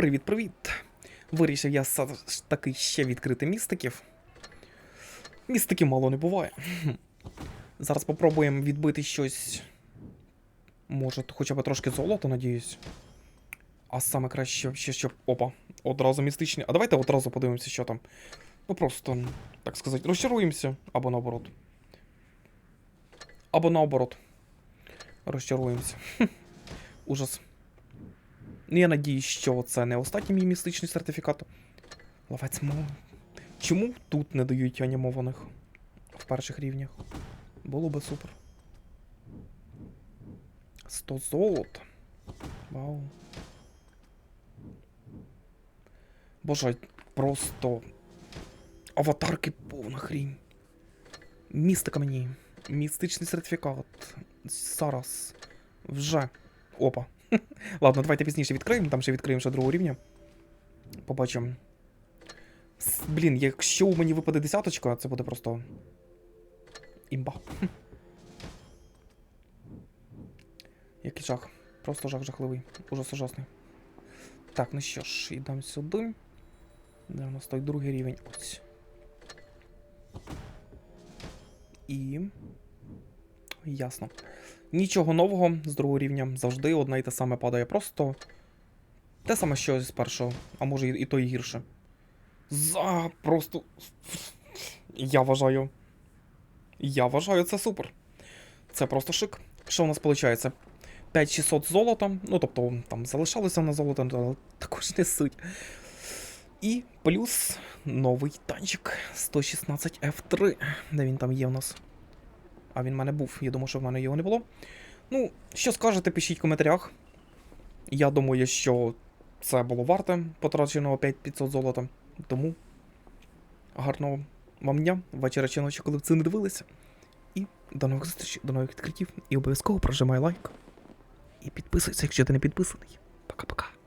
Привіт-привіт! Вирішив я таки ще відкрити містиків. Містиків мало не буває. Зараз попробуємо відбити щось. Може, хоча б трошки золота, надіюсь. А саме краще ще щоб. Опа, одразу містичні. А давайте одразу подивимося, що там. Ну просто, так сказати, розчаруємося, або наоборот. Або наоборот. Розчаруємося. Ужас. Ну, я надіюсь, що це не останній мій містичний сертифікат. Ловець мови. Чому тут не дають анімованих в перших рівнях? Було би супер. 100 золот. Вау. Боже, просто. Аватарки повна хрінь. Містика мені. Містичний сертифікат. Зараз. Вже. Опа. Ладно, давайте пізніше відкриємо, там ще відкриємо ще другого рівня. Побачимо. Блін, якщо у мені випаде десяточка, це буде просто. Імба. Який жах. Просто жах жахливий. Ужас ужасний. Так, ну що ж, йдемо сюди. Де у нас той другий рівень? Ось. І. Ясно. Нічого нового з другого рівня. Завжди одне і те саме падає. Просто те саме, що з першого, а може і, то і гірше. За просто. Я вважаю. Я вважаю це супер. Це просто шик. Що у нас виходить? 5600 золота. Ну, тобто, там залишалося на золото, але також не суть. І плюс новий танчик 116 F3. Де він там є у нас? А він в мене був. Я думаю, що в мене його не було. Ну, що скажете, пишіть в коментарях. Я думаю, що це було варте потраченого 5500 золота. Тому гарного вам дня, вечора чи ночі, коли ви це не дивилися. І до нових зустрічей, до нових відкриттів. І обов'язково прожимай лайк. І підписуйся, якщо ти не підписаний. Пока-пока.